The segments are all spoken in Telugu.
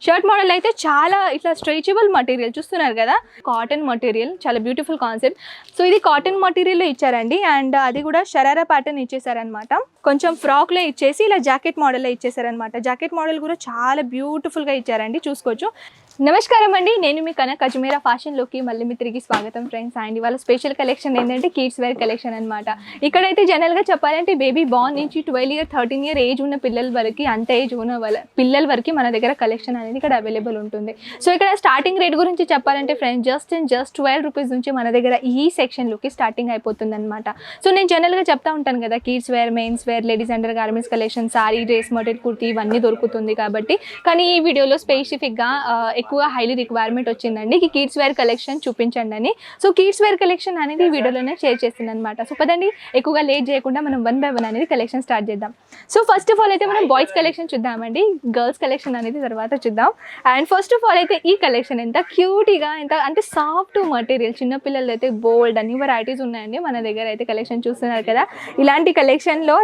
షర్ట్ మోడల్ అయితే చాలా ఇట్లా స్ట్రెచబుల్ మటీరియల్ చూస్తున్నారు కదా? కాటన్ మటీరియల్ చాలా బ్యూటిఫుల్ కాన్సెప్ట్ సో ఇది కాటన్ మటీరియల్లో ఇచ్చారండి. అండ్ అది కూడా షరారా ప్యాటర్న్ ఇచ్చేసారనమాట కొంచెం ఫ్రాక్లో ఇచ్చేసి ఇలా జాకెట్ మోడల్లో ఇచ్చేసారనమాట జాకెట్ మోడల్ కూడా చాలా బ్యూటిఫుల్గా ఇచ్చారండి. చూసుకోవచ్చు. నమస్కారం అండి. నేను మీ కనక్ అజ్మీరా ఫ్యాషన్లోకి మళ్ళీ మీ తిరిగి స్వాగతం ఫ్రెండ్స్. అండ్ ఇవాళ స్పెషల్ కలెక్షన్ ఏంటంటే కిడ్స్ వేర్ కలెక్షన్ అనమాట ఇక్కడైతే జనరల్గా చెప్పాలంటే బేబీ బాన్ నుంచి twelve year thirteen year age ఉన్న పిల్లల వరకు అంత ఏజ్ ఉన్న వాళ్ళ పిల్లల వరకు మన దగ్గర కలెక్షన్ అనేది ఇక్కడ అవైలబుల్ ఉంటుంది. సో ఇక్కడ స్టార్టింగ్ రేట్ గురించి చెప్పాలంటే friends just and just twelve rupees నుంచి మన దగ్గర ఈ సెక్షన్లోకి స్టార్టింగ్ అయిపోతుంది అనమాట సో నేను జనరల్గా చెప్తా ఉంటాను కదా kids wear men's wear ladies undergarments collection sari dress model kurti ఇవన్నీ దొరుకుతుంది కాబట్టి. కానీ ఈ వీడియోలో స్పెసిఫిక్గా ఎక్కువ హైలీ రిక్వైర్మెంట్ వచ్చిందండి. ఈ కిడ్స్ వేర్ కలెక్షన్ చూపించండి అని. సో కిడ్స్ వేర్ కలెక్షన్ అనేది వీడియోలోనే షేర్ చేసింది అనమాట సో పదండి ఎక్కువగా లేట్ చేయకుండా మనం వన్ బై వన్ అనేది కలెక్షన్ స్టార్ట్ చేద్దాం. సో ఫస్ట్ ఆఫ్ ఆల్ అయితే మనం బాయ్స్ కలెక్షన్ చూద్దామండి. గర్ల్స్ కలెక్షన్ అనేది తర్వాత చూద్దాం. అండ్ ఫస్ట్ ఆఫ్ ఆల్ అయితే ఈ కలెక్షన్ ఎంత క్యూటీగా ఎంత అంటే సాఫ్ట్ మటీరియల్ చిన్నపిల్లలు అయితే బోల్డ్ అన్ని వెరైటీస్ ఉన్నాయండి. మన దగ్గర అయితే కలెక్షన్ చూస్తున్నారు కదా. ఇలాంటి కలెక్షన్లో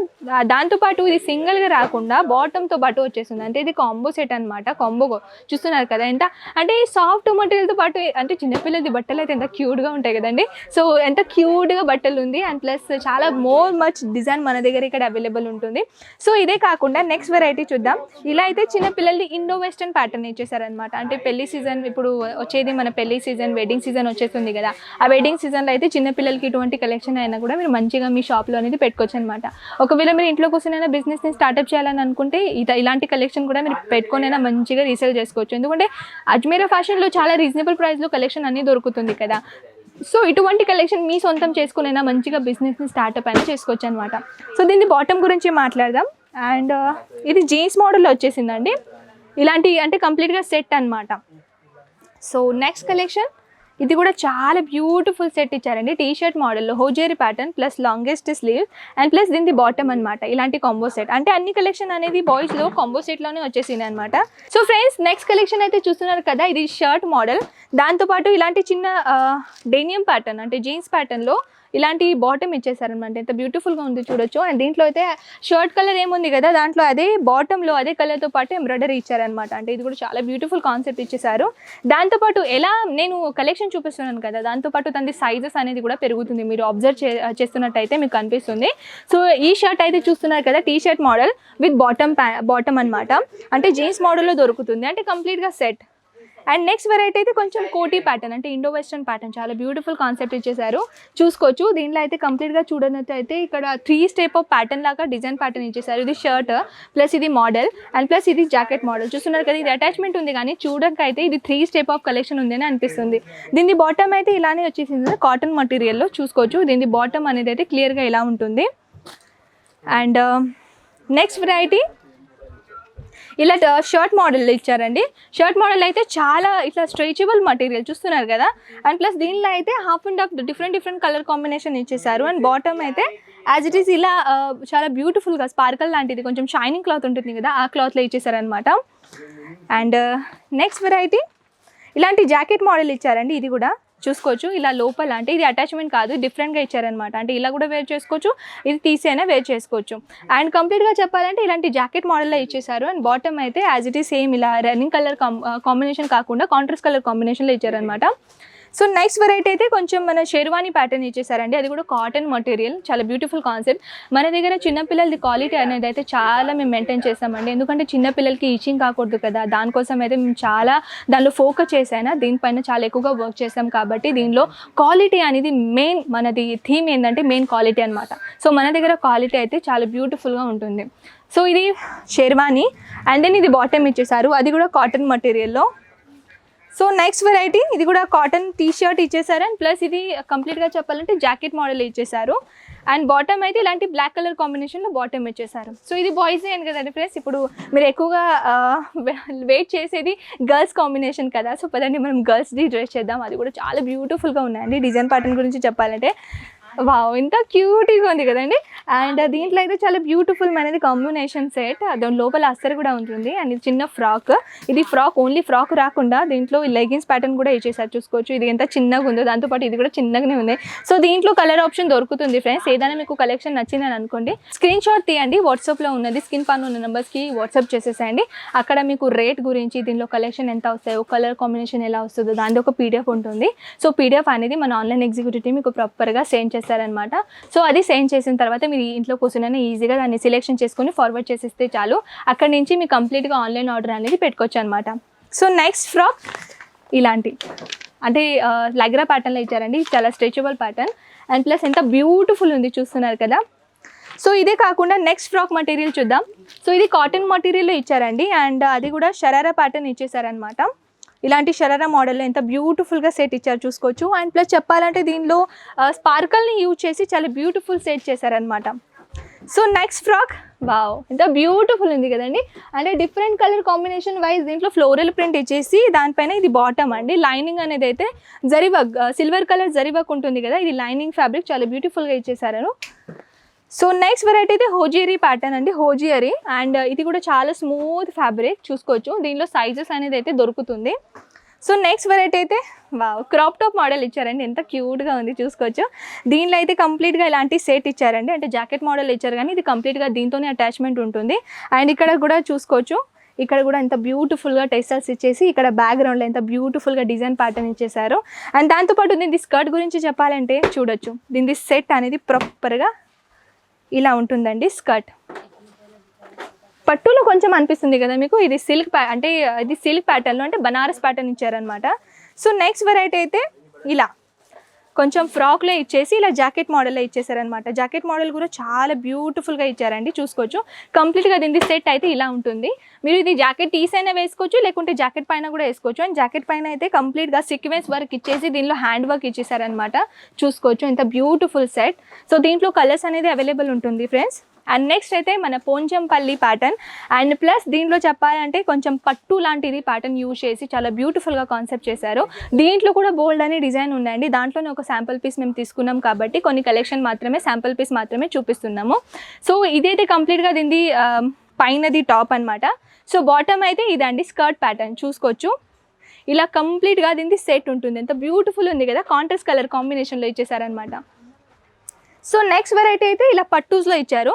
దాంతోపాటు ఇది సింగిల్గా రాకుండా బాటమ్తో పాటు వచ్చేస్తుంది అంటే ఇది కాంబో సెట్ అనమాట కాంబో చూస్తున్నారు కదా ఎంత అంటే సాఫ్ట్ మెటీరియల్తో పాటు అంటే చిన్నపిల్లలది బట్టలు అయితే ఎంత క్యూట్గా ఉంటాయి కదండి. సో ఎంత క్యూట్గా బట్టలు ఉంది. అండ్ ప్లస్ చాలా మోర్ మచ్ డిజైన్ మన దగ్గర ఇక్కడ అవైలబుల్ ఉంటుంది. సో ఇదే కాకుండా నెక్స్ట్ వెరైటీ చూద్దాం. ఇలా అయితే చిన్నపిల్లలది ఇండో వెస్టర్న్ ప్యాటర్న్ ఇచ్చేసారనమాట అంటే పెళ్ళి సీజన్ ఇప్పుడు వచ్చేది మన పెళ్ళి సీజన్ వెడ్డింగ్ సీజన్ వచ్చేస్తుంది కదా. ఆ వెడ్డింగ్ సీజన్లో అయితే చిన్నపిల్లలకి ఇటువంటి కలెక్షన్ అయినా కూడా మీరు మంచిగా మీ షాప్లో అనేది పెట్టుకోవచ్చు అనమాట ఒకవేళ మీరు ఇంట్లో కూర్చొని బిజినెస్ని స్టార్ట్అప్ చేయాలని అనుకుంటే ఇలాంటి కలెక్షన్ కూడా మీరు పెట్టుకొనైనా మంచిగా రీసేల్ చేసుకోవచ్చు. ఎందుకంటే అజ్మీరా ఫ్యాషన్లో చాలా రీజనబుల్ ప్రైస్లో కలెక్షన్ అన్నీ దొరుకుతుంది కదా. సో ఇటువంటి కలెక్షన్ మీ సొంతం చేసుకునైనా? మంచిగా బిజినెస్ని స్టార్ట్అప్ అయినా చేసుకోవచ్చు అనమాట సో దీన్ని బాటమ్ గురించి మాట్లాడదాం. అండ్ ఇది జీన్స్ మోడల్లో వచ్చేసిందండి. ఇలాంటి అంటే కంప్లీట్గా సెట్ అన్నమాట. So next collection. ఇది కూడా చాలా బ్యూటిఫుల్ సెట్ ఇచ్చారండి. టీ షర్ట్ మోడల్లో hosiery pattern plus longest sleeve and plus దీనిది బాటమ్ అనమాట ఇలాంటి కాంబో సెట్ అంటే అన్ని కలెక్షన్ అనేది బాయ్స్లో కాంబో సెట్లోనే వచ్చేసింది అనమాట సో ఫ్రెండ్స్ నెక్స్ట్ కలెక్షన్ అయితే చూస్తున్నారు కదా ఇది షర్ట్ మోడల్ దాంతోపాటు ఇలాంటి చిన్న డెనియం ప్యాటర్న్ అంటే జీన్స్ ప్యాటర్న్లో ఇలాంటి బాటమ్ ఇచ్చేసారనమాట ఎంత బ్యూటిఫుల్గా ఉంది చూడొచ్చు. అండ్ దీంట్లో అయితే షర్ట్ కలర్ ఏముంది కదా దాంట్లో అదే బాటంలో అదే కలర్తో పాటు ఎంబ్రాయిడరీ ఇచ్చారనమాట అంటే ఇది కూడా చాలా బ్యూటిఫుల్ కాన్సెప్ట్ ఇచ్చేసారు. దాంతోపాటు ఎలా నేను కలెక్షన్ చూపిస్తున్నాను కదా దాంతోపాటు తనది సైజెస్ అనేది కూడా పెరుగుతుంది. మీరు అబ్జర్వ్ చే చేస్తున్నట్టయితే మీకు కనిపిస్తుంది సో ఈ షర్ట్ అయితే చూస్తున్నారు కదా T shirt model with bottom bottom అనమాట అంటే జీన్స్ మోడల్లో దొరుకుతుంది. అంటే కంప్లీట్గా సెట్ అండ్ నెక్స్ట్ వెరైటీ అయితే కొంచెం కోటీ ప్యాటర్న్ అంటే ఇండో వెస్టర్న్ ప్యాటర్న్ చాలా బ్యూటిఫుల్ కాన్సెప్ట్ ఇచ్చేసారు చూసుకోవచ్చు. దీంట్లో అయితే కంప్లీట్గా చూడనట్టయితే ఇక్కడ త్రీ స్టెప్ ఆఫ్ ప్యాటర్న్ లాగా డిజైన్ ప్యాటర్న్ ఇచ్చేసారు ఇది షర్ట్ ప్లస్ ఇది మోడల్ అండ్ ప్లస్ ఇది జాకెట్ మోడల్ చూస్తున్నారు కదా ఇది అటాచ్మెంట్ ఉంది కానీ చూడక అయితే ఇది త్రీ స్టెప్ ఆఫ్ కలెక్షన్ ఉంది అనిపిస్తుంది. దీని బాటమ్ అయితే ఇలానే వచ్చేసింది. కాటన్ మటీరియల్లో చూసుకోవచ్చు. దీని బాటమ్ అనేది అయితే క్లియర్గా ఇలా ఉంటుంది. అండ్ నెక్స్ట్ వెరైటీ ఇలా షర్ట్ మోడల్ ఇచ్చారండి. షర్ట్ మోడల్ అయితే చాలా ఇట్లా స్ట్రెచబుల్ మటీరియల్ చూస్తున్నారు కదా. అండ్ ప్లస్ దీనిలో అయితే half and half different different colour combination ఇచ్చేసారు. అండ్ బాటమ్ అయితే యాజ్ ఇట్ ఈస్ ఇలా చాలా బ్యూటిఫుల్గా స్పార్కల్ లాంటిది. కొంచెం షైనింగ్ క్లాత్ ఉంటుంది కదా ఆ క్లాత్లో ఇచ్చేసారనమాట అండ్ నెక్స్ట్ వెరైటీ ఇలాంటి జాకెట్ మోడల్ ఇచ్చారండి. ఇది కూడా చూసుకోవచ్చు. ఇలా లోపల అంటే ఇది అటాచ్మెంట్ కాదు డిఫరెంట్గా ఇచ్చారనమాట అంటే ఇలా కూడా వేర్ చేసుకోవచ్చు ఇది తీసైనా వేర్ చేసుకోవచ్చు. అండ్ కంప్లీట్గా చెప్పాలంటే ఇలాంటి జాకెట్ మోడల్లో ఇచ్చేసారు. అండ్ బాటమ్ అయితే యాజ్ ఇట్ ఈస్ సేమ్ ఇలా రన్నింగ్ కలర్ కాంబినేషన్ కాకుండా కాంట్రాస్ట్ కలర్ కాంబినేషన్లో ఇచ్చారనమాట సో నెక్స్ట్ వెరైటీ అయితే కొంచెం మన షెర్వానీ ప్యాటర్న్ ఇచ్చేసారండి. అది కూడా కాటన్ మటీరియల్ చాలా బ్యూటిఫుల్ కాన్సెప్ట్ మన దగ్గర చిన్నపిల్లలది క్వాలిటీ అనేది అయితే చాలా మేము మెయింటైన్ చేస్తామండి. ఎందుకంటే చిన్నపిల్లలకి ఈచింగ్ కాకూడదు కదా. దానికోసం అయితే మేము చాలా దానిలో ఫోకస్ చేసాను దీనిపైన చాలా ఎక్కువగా వర్క్ చేస్తాం కాబట్టి దీనిలో క్వాలిటీ అనేది మెయిన్ మనది థీమ్ ఏంటంటే మెయిన్ క్వాలిటీ అనమాట సో మన దగ్గర క్వాలిటీ అయితే చాలా బ్యూటిఫుల్గా ఉంటుంది. సో ఇది షెర్వానీ అండ్ దెన్ ఇది బాటమ్ ఇచ్చేసారు. అది కూడా కాటన్ మటీరియల్లో సో నెక్స్ట్ వెరైటీ ఇది కూడా కాటన్ టీ షర్ట్ ఇచ్చేసారు అండ్ ప్లస్ ఇది కంప్లీట్గా చెప్పాలంటే జాకెట్ మోడల్ ఇచ్చేసారు అండ్ బాటమ్ అయితే ఇలాంటి బ్లాక్ కలర్ కాంబినేషన్లో బాటమ్ ఇచ్చేసారు సో ఇది బాయ్స్ ఏం కదండి ఫ్రెండ్స్ ఇప్పుడు మీరు ఎక్కువగా వెయిట్ చేసేది గర్ల్స్ కాంబినేషన్ కదా. సో పదండి మనం గర్ల్స్ది డ్రెస్ చేద్దాం. అది కూడా చాలా బ్యూటిఫుల్గా ఉన్నాయండి. డిజైన్ ప్యాటర్న్ గురించి చెప్పాలంటే వావ్ ఇంత క్యూట్గా ఉంది కదండి. అండ్ దీంట్లో అయితే చాలా బ్యూటిఫుల్ అనేది కాంబినేషన్ సెట్. దాని లోపల అస్సర్ కూడా ఉంటుంది. అండ్ ఇది చిన్న ఫ్రాక్. ఇది ఫ్రాక్ ఓన్లీ ఫ్రాక్ రాకుండా దీంట్లో లెగిన్స్ ప్యాటర్న్ కూడా ఇచ్చేసారు చూసుకోవచ్చు. ఇది ఎంత చిన్నగా ఉందో దాంతోపాటు ఇది కూడా చిన్నగానే ఉంది. సో దీంట్లో కలర్ ఆప్షన్ దొరుకుతుంది ఫ్రెండ్స్. ఏదైనా మీకు కలెక్షన్ నచ్చిందని అనుకోండి స్క్రీన్ షాట్ తీయండి. వాట్సాప్లో ఉన్నది స్కిన్ పాన్ ఉన్న నెంబర్స్కి వాట్సాప్ చేసేసేయండి. అక్కడ మీకు రేట్ గురించి దీనిలో కలెక్షన్ ఎంత వస్తాయో కలర్ కాంబినేషన్ ఎలా వస్తుందో దాంట్లో ఒక పీడిఎఫ్ ఉంటుంది. సో పీడిఎఫ్ అనేది మన ఆన్లైన్ ఎగ్జిక్యూటివ్ మీకు ప్రాపర్గా సెండ్ ఇస్తారనమాట సో అది సెండ్ చేసిన తర్వాత మీరు ఇంట్లో కూర్చునే ఈజీగా దాన్ని సెలెక్షన్ చేసుకొని ఫార్వర్డ్ చేసేస్తే చాలు. అక్కడ నుంచి మీ కంప్లీట్గా ఆన్లైన్ ఆర్డర్ అనేది పెట్టుకోవచ్చు అనమాట సో నెక్స్ట్ ఫ్రాక్ ఇలాంటి. అంటే లగ్రా ప్యాటర్న్లో ఇచ్చారండి. చాలా స్ట్రెచబుల్ ప్యాటర్న్ అండ్ ప్లస్ ఎంత బ్యూటిఫుల్ ఉంది చూస్తున్నారు కదా. సో ఇదే కాకుండా నెక్స్ట్ ఫ్రాక్ మటీరియల్ చూద్దాం. సో ఇది కాటన్ మటీరియల్లో ఇచ్చారండి. అండ్ అది కూడా షరారా ప్యాటర్న్ ఇచ్చేసారనమాట ఇలాంటి షరారా మోడల్లో ఎంత బ్యూటిఫుల్గా సెట్ ఇచ్చారు చూసుకోవచ్చు. అండ్ ప్లస్ చెప్పాలంటే దీనిలో స్పార్కల్ని యూజ్ చేసి చాలా బ్యూటిఫుల్ సెట్ చేశారనమాట సో నెక్స్ట్ ఫ్రాక్ వావ్ ఎంత బ్యూటిఫుల్ ఉంది కదండి. అంటే డిఫరెంట్ కలర్ కాంబినేషన్ వైజ్ దీంట్లో ఫ్లోరల్ ప్రింట్ ఇచ్చేసి దానిపైన ఇది బాటమ్ అండి. లైనింగ్ అనేది అయితే జరివగ్ సిల్వర్ కలర్ జరివక్ ఉంటుంది కదా ఇది లైనింగ్ ఫ్యాబ్రిక్ చాలా బ్యూటిఫుల్గా ఇచ్చేసారు సో నెక్స్ట్ వెరైటీ అయితే హోజియరీ ప్యాటర్న్ అండి. హోజియరీ అండ్ uh, ఇది కూడా చాలా స్మూత్ ఫ్యాబ్రిక్ చూసుకోవచ్చు. దీనిలో సైజెస్ అనేది అయితే దొరుకుతుంది. సో నెక్స్ట్ వెరైటీ అయితే వా క్రాప్ టాప్ మోడల్ ఇచ్చారండి. ఎంత క్యూట్గా ఉంది చూసుకోవచ్చు. దీనిలో అయితే కంప్లీట్గా ఇలాంటి సెట్ ఇచ్చారండి. అంటే జాకెట్ మోడల్ ఇచ్చారు కానీ ఇది కంప్లీట్గా దీంతోనే అటాచ్మెంట్ ఉంటుంది. అండ్ ఇక్కడ కూడా చూసుకోవచ్చు. ఇక్కడ కూడా ఎంత బ్యూటిఫుల్గా టెక్స్టైల్స్ ఇచ్చేసి ఇక్కడ బ్యాక్గ్రౌండ్లో ఎంత బ్యూటిఫుల్గా డిజైన్ ప్యాటర్న్ ఇచ్చేసారు అండ్ దాంతోపాటు దీని స్కర్ట్ గురించి చెప్పాలంటే చూడొచ్చు. దీని సెట్ అనేది ప్రాపర్గా ఇలా ఉంటుందండి స్కర్ట్. పట్టులో కొంచెం అనిపిస్తుంది కదా మీకు? ఇది సిల్క్ ప్యా అంటే ఇది సిల్క్ ప్యాటర్న్లో అంటే బనారస్ ప్యాటర్న్ ఇచ్చారనమాట సో నెక్స్ట్ వెరైటీ అయితే ఇలా. కొంచెం ఫ్రాక్లో ఇచ్చేసి ఇలా జాకెట్ మోడల్లో ఇచ్చేసారనమాట జాకెట్ మోడల్ కూడా చాలా బ్యూటిఫుల్గా ఇచ్చారండి. చూసుకోవచ్చు. కంప్లీట్గా దీని సెట్ అయితే ఇలా ఉంటుంది. మీరు ఇది జాకెట్ తీసైనా వేసుకోవచ్చు లేకుంటే జాకెట్ పైన కూడా వేసుకోవచ్చు. అండ్ జాకెట్ పైన అయితే కంప్లీట్గా సిక్వెన్స్ వర్క్ ఇచ్చేసి దీనిలో హ్యాండ్ వర్క్ ఇచ్చేసారనమాట చూసుకోవచ్చు. ఇంత బ్యూటిఫుల్ సెట్. సో దీంట్లో కలర్స్ అనేది అవైలబుల్ ఉంటుంది ఫ్రెండ్స్ అండ్ నెక్స్ట్ అయితే మన పోంచంపల్లి ప్యాటర్న్ అండ్ ప్లస్ దీంట్లో చెప్పాలంటే కొంచెం పట్టు లాంటిది ప్యాటర్న్ యూజ్ చేసి చాలా బ్యూటిఫుల్గా కాన్సెప్ట్ చేశారు. దీంట్లో కూడా బోల్డ్ అనే డిజైన్ ఉందండి. దాంట్లోనే ఒక శాంపుల్ పీస్ మేము తీసుకున్నాం కాబట్టి కొన్ని కలెక్షన్ మాత్రమే శాంపుల్ పీస్ మాత్రమే చూపిస్తున్నాము. సో ఇదైతే కంప్లీట్గా దీనిది పైనది టాప్ అనమాట సో బాటమ్ అయితే ఇదండి స్కర్ట్ ప్యాటర్న్ చూసుకోవచ్చు. ఇలా కంప్లీట్గా దీనిది సెట్ ఉంటుంది. ఎంత బ్యూటిఫుల్ ఉంది కదా. కాంట్రాస్ట్ కలర్ కాంబినేషన్లో ఇచ్చేసారనమాట సో నెక్స్ట్ వెరైటీ అయితే ఇలా పట్టూస్లో ఇచ్చారు.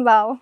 వావ్.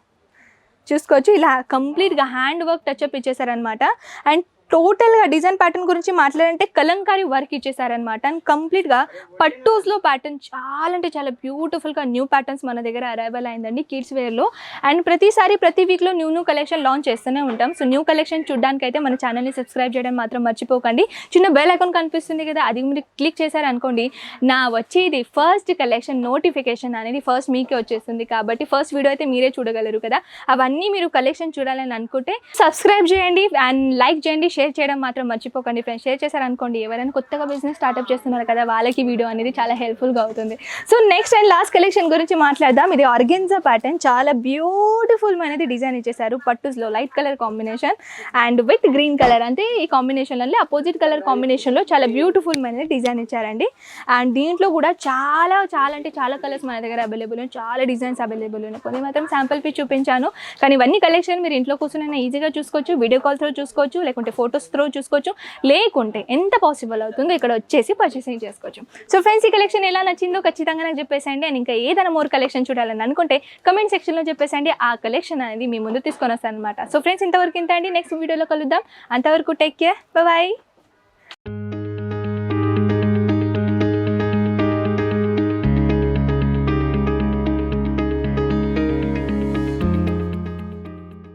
చూసుకోవచ్చు ఇలా కంప్లీట్గా హ్యాండ్ వర్క్ టచ్అప్ ఇచ్చేసారనమాట అండ్ టోటల్గా డిజైన్ ప్యాటర్న్ గురించి మాట్లాడంటే కలంకారీ వర్క్ ఇచ్చేసారనమాట అండ్ కంప్లీట్గా పట్టూస్లో ప్యాటర్న్ చాలా అంటే చాలా బ్యూటిఫుల్గా న్యూ ప్యాటర్న్స్ మన దగ్గర అరైవల్ అయిందండి కిడ్స్ వేర్లో అండ్ ప్రతిసారి ప్రతి వీక్లో న్యూ న్యూ కలెక్షన్ లాంచ్ చేస్తూనే ఉంటాం. సో న్యూ కలెక్షన్ చూడడానికి అయితే మన ఛానల్ని సబ్స్క్రైబ్ చేయడం మాత్రం మర్చిపోకండి. చిన్న బెల్ అకౌంట్ కనిపిస్తుంది కదా అది మీరు క్లిక్ చేశారనుకోండి నా వచ్చేది ఫస్ట్ కలెక్షన్ నోటిఫికేషన్ అనేది ఫస్ట్ మీకే వచ్చేస్తుంది కాబట్టి ఫస్ట్ వీడియో అయితే మీరే చూడగలరు కదా. అవన్నీ మీరు కలెక్షన్ చూడాలని అనుకుంటే సబ్స్క్రైబ్ చేయండి అండ్ లైక్ చేయండి షేర్ చేయడం మాత్రం మర్చిపోకండి. ఫ్రెండ్స్ షేర్ చేశారనుకోండి ఎవరైనా కొత్తగా బిజినెస్ స్టార్ట్అప్ చేస్తున్నారు కదా వాళ్ళకి వీడియో అనేది చాలా హెల్ప్ఫుల్గా అవుతుంది. So next and last collection గురించి మాట్లాడదాం. ఇది ఆర్గెన్జా ప్యాటర్న్ చాలా బ్యూటిఫుల్ అనేది డిజైన్ ఇచ్చేసారు పట్టుస్లో light colour combination and with green colour అంటే ఈ కాంబినేషన్లో అపోజిట్ కలర్ కాంబినేషన్లో చాలా బ్యూటిఫుల్ అనేది డిజైన్ ఇచ్చారండి. అండ్ దీంట్లో కూడా చాలా చాలా అంటే చాలా కలర్స్ మన దగ్గర అవైలబుల్ ఉన్నాయి. చాలా డిజైన్స్ అవైలబుల్ ఉన్నాయి. కొన్ని మాత్రం శాంపుల్ పీ చూపించాను. కానీ ఇవన్నీ కలెక్షన్ మీరు ఇంట్లో కూర్చొని ఈజీగా చూసుకోవచ్చు వీడియో కాల్ త్రూ చూసుకోవచ్చు లేకుంటే ఫొటోస్ త్రూ చూసుకోవచ్చు. లేకుంటే ఎంత పాసిబుల్ అవుతుందో ఇక్కడ వచ్చేసి పర్చేసింగ్ చేసుకోవచ్చు. సో ఫ్రెండ్స్ ఈ కలెక్షన్ ఎలా నచ్చిందో ఖచ్చితంగా నాకు చెప్పేసండి అండ్ ఇంకా ఏదైనా మోర్ కలెక్షన్ చూడాలని అనుకుంటే కమెంట్ సెక్షన్లో చెప్పేసండి ఆ కలెక్షన్ అనేది మీ ముందు తీసుకొని వస్తాను అనమాట సో ఫ్రెండ్స్ ఇంతవరకు ఇంత అండి. నెక్స్ట్ వీడియోలో కలుద్దాం. అంతవరకు టేక్ కేర్ బాయ్